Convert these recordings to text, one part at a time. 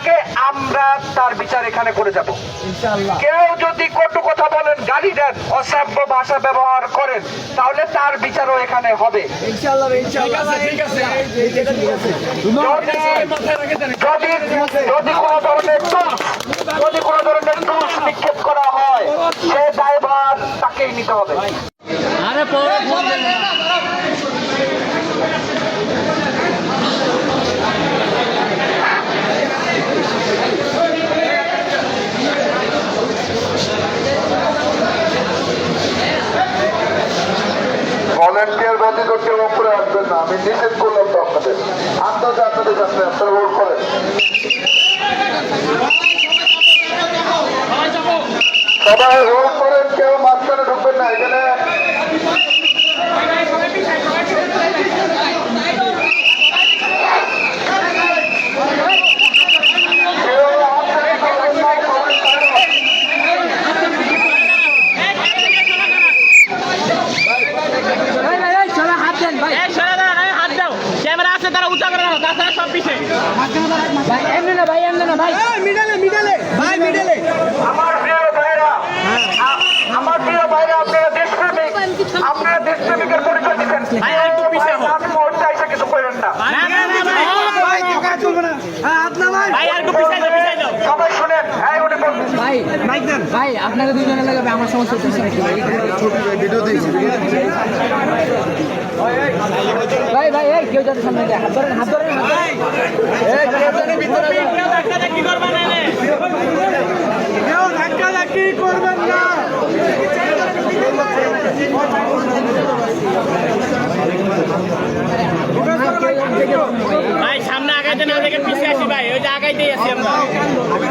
থাকে আমরা তার বিচার এখানে করে যাব। কেউ যদি কটু কথা বলেন গালি দেন অসভ্য ভাষা ব্যবহার করেন তাহলে তার বিচারও এখানে হবে। ইনশাআল্লাহ ইনশাআল্লাহ। ঠিক আছে ঠিক আছে। ঠিক আছে যদি কোনো ধরনের যদি কোনো ধরনের দোষ নিক্ষেপ করা হয় সে দায়ভার তাকেই নিতে হবে। আরে আপনাদের। আন্দাজে আপনাদের কাছে আপনারা ভোট করেন সবাই হোল্ড করেন কেউ মাঝখানে ঢুকবেন না এখানে কেউ হাততালি করবেন না, সবাই silent। ভাই ভাই এই সবাই হাত দেন ভাই এই সরে দাঁড়ান, এই হাত দাও ক্যামেরা আছে তারা উঁচা করে দাও তাছাড়া সব পিছে ভাই এমনি না ভাই এমনি না ভাই মিডলে মিডলে ভাই মিডলে আমার প্রিয় ভাইরা আ- আমার প্রিয় ভাইরা আপনারা দেশপ্রেমিক আপনারা দেশপ্রেমিকের পরিচয় দিচ্ছেন ভাই, আর একটু পিছিয়ে হও। আমি মুহূর্তে এসে কিছু করেন না না না না ভাই ভাই টাকা চলবে না হ্যাঁ হাত না ভাই ভাই আর একটু পিছাই দাও পিছাই দাও সবাই শুনেন হ্যাঁ উনি বলুন ভাই মাইক দেন। ভাই আপনাকে দুজনে লাগাবে আমার সমস্যা ভাই ভাই ভাই এই কেউ যাতে সামনে যায়। হাত ধরেন হাত ধরেন হাত ধরেন। করবেন না ভাই সামনে আগাইতে না দেখে পিছে আসি ভাই ওই যে আগাইতেই আছি আমরা।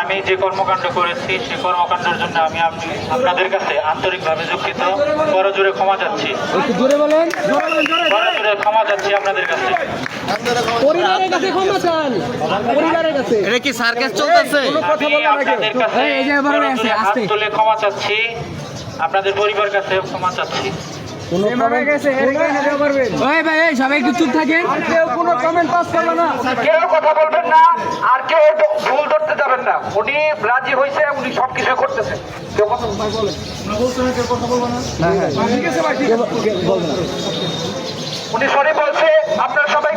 আমি যে কর্মকাণ্ড করেছি সেই কর্মকাণ্ডের জন্য আমি আপনাদের কাছে আন্তরিকভাবে দুঃখিত। করজোরে ক্ষমা চাচ্ছি। একটু জোরে বলেন। জোরে বলেন জোরে ক্ষমা চাচ্ছি আপনাদের কাছে। পরিবারের কাছে ক্ষমা চান। পরিবারের কাছে। আমি আপনাদের কাছে এই, এই যে এবার আছে, করজোরে হাত আস্তে। তুলে ক্ষমা চাচ্ছি। আপনাদের পরিবার কাছে ক্ষমা চাচ্ছি। ওই ভাই সবাই একটু চুপ থাকেন। কেউ কোনো কমেন্ট পাস করল না। কেউ কথা বলবেন না আর কেউ ভুল ধরতে যাবেন না। উনি রাজি হয়েছে উনি সবকিছু করতেছেন কেউ কথা উনি সরি বলছে আপনারা সবাই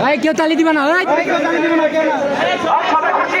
ভাই কেউ তালি দিবে না সবাই খুশি?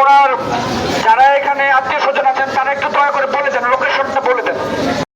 ওনার যারা এখানে আত্মীয়